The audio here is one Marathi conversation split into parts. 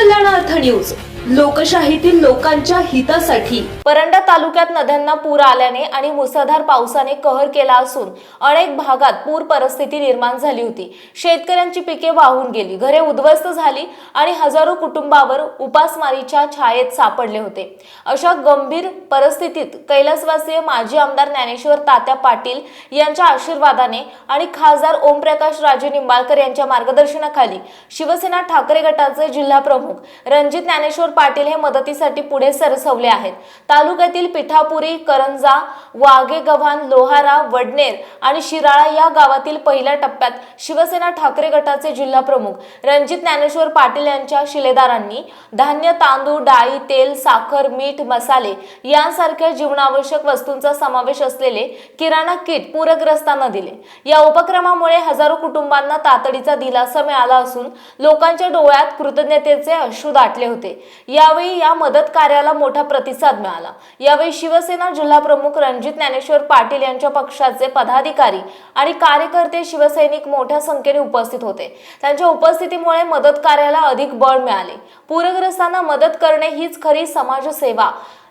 કલાણા અથાણ્યું लोकशाहीतील लोकांच्या हितासाठी. परंडा तालुक्यात नद्यांना पूर आल्याने आणि मुसळधार पावसाने कहर केला असून अनेक भागात पूर परिस्थिती निर्माण झाली होती. शेतकऱ्यांची पिके वाहून गेली घरे उद्ध्वस्त झाली आणि हजारो कुटुंबावर उपासमारीच्या छायेत सापडले होते. अशा गंभीर परिस्थितीत कैलासवासीय माजी आमदार ज्ञानेश्वर तात्या पाटील यांच्या आशीर्वादाने आणि खासदार ओमप्रकाश राजे निंबाळकर यांच्या मार्गदर्शनाखाली शिवसेना ठाकरे गटाचे जिल्हा प्रमुख रणजित ज्ञानेश्वर पाटील हे मदतीसाठी पुढे सरसवले आहेत. तालुक्यातील पिठापुरी करंजा वागेगव्हाण लोहारा वडनेर आणि शिराळा या गावातील पहिल्या टप्प्यात शिवसेना ठाकरे गटाचे जिल्हा प्रमुख रणजित ज्ञानेश्वर पाटील यांच्या शिलेदारांनी धान्य तांदूळ डाळी तेल साखर मीठ मसाले यांसारख्या जीवनावश्यक वस्तूंचा समावेश असलेले किराणा किट पूरग्रस्तांना दिले. या उपक्रमामुळे हजारो कुटुंबांना तातडीचा दिलासा मिळाला असून लोकांच्या डोळ्यात कृतज्ञतेचे अश्रू दाटले होते. यावेळी या मदत कार्याला मोठा प्रतिसाद मिळाला. यावेळी शिवसेना जिल्हा प्रमुख रणजित ज्ञानेश्वर पाटील यांच्या पक्षाचे पदाधिकारी आणि कार्यकर्ते शिवसैनिक मोठ्या संख्येने उपस्थित होते. त्यांच्या उपस्थितीमुळे मदत कार्याला अधिक बळ मिळाले. पूरग्रस्तांना मदत करणे हीच खरी समाजसेवा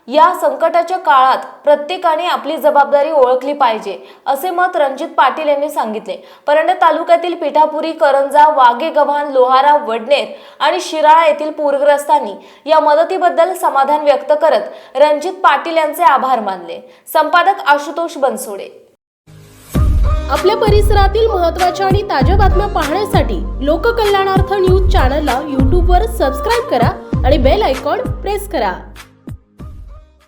या संकटाच्या काळात प्रत्येकाने आपली जबाबदारी ओळखली पाहिजे असे मत रणजित पाटील यांनी सांगितले. परंडा तालुक्यातील पिठापुरी करंजा वाघे गव्हाण लोहारा वडनेर आणि शिराळा येथील पूरग्रस्तांनी या मदतीबद्दल समाधान व्यक्त करत रणजित पाटील यांचे आभार मानले. संपादक आशुतोष बनसोडे. आपल्या परिसरातील महत्त्वाच्या आणि ताज्या बातम्या पाहण्यासाठी लोककल्याणार्थ न्यूज चॅनलला यूट्यूबवर सबस्क्राईब करा आणि बेल आयकॉन प्रेस करा.